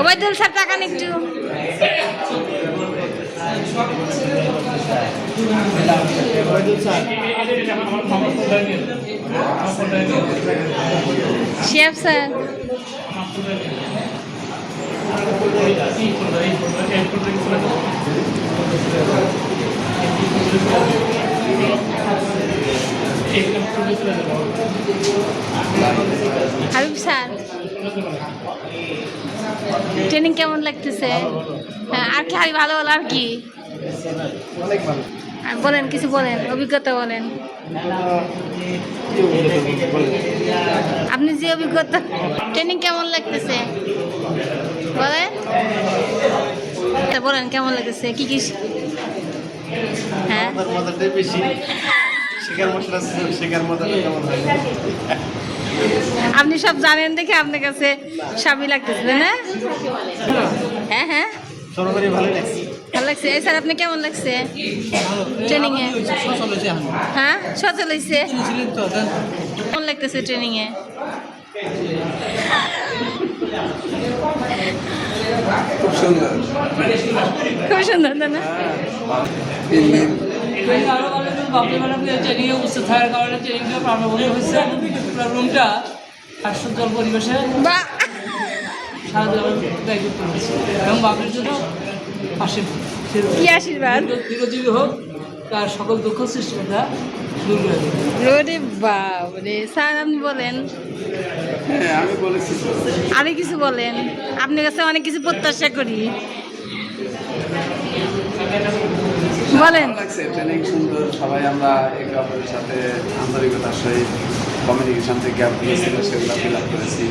Obaidul sir টাকা নিন একটু। Chef sir. Habib sir training কেমন লাগতেছে? হ্যাঁ আর কি হাবি ভালো হলো আর কি? আর বলেন, কিছু বলেন, অভিজ্ঞতা বলেন। আপনি যে অভিজ্ঞতা ট্রেনিং কেমন লাগতেছে? বলেন। বলেন, কেমন লাগতেছে? কি কি? হ্যাঁ। শিকার মশলা শিকার মজাটা কেমন হয়? আপনি সব জানেন দেখে আপনার কাছে স্বামী লাগতেছে না? হ্যাঁ হ্যাঁ। সরকারি ভালো লাগছে। ভালো লাগছে। এই স্যার আপনি কেমন লাগছে? ট্রেনিং এ? হ্যাঁ সচল হয়েছে কেমন লাগতেছে ট্রেনিং এ? খুব সুন্দর। খুব সুন্দর না? ট্রেনিংয়ে উপস্থিত থাকার কারণে ট্রেনিংটা আমরা হচ্ছে পুরো রুমটা হাস্যজ্জ্বল পরিবেশে সারা দেওয়ার দায়িত্ব করতে হচ্ছে এবং বাপের জন্য পাশে কি আশীর্বাদ? দীর্ঘজীবী হোক তার সকল দুঃখ সৃষ্টিকর্তা দূর করে দেবে বাবরে স্যার আপনি বলেন। হ্যাঁ আমি বলেছি। তো। কিছু বলেন। আপনার কাছে অনেক কিছু প্রত্যাশা করি। বলেন। ট্রেনিং সুন্দর সবাই আমরা একে অপরের সাথে আন্তরিকতার সহিত কমিউনিকেশন থেকে গ্যাপগুলো ছিল সেগুলো ফিল আপ করেছি।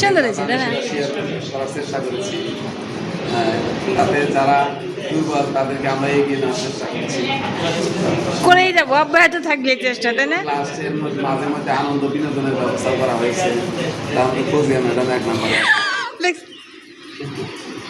সুন্দর হয়েছে? করার চেষ্টা করেছি। হ্যাঁ, তাতে যারা দুর্বল তাদেরকে আমরা এগিয়ে নেওয়ার চেষ্টা করছি। করেই যাব অব্যাহত থাকবে এই চেষ্টা তাই না? মাঝে মধ্যে আনন্দ বিনোদনের ব্যবস্থা করা হয়েছে। মধ্যে ফৌজিয়া ম্যাডাম এক নম্বরে।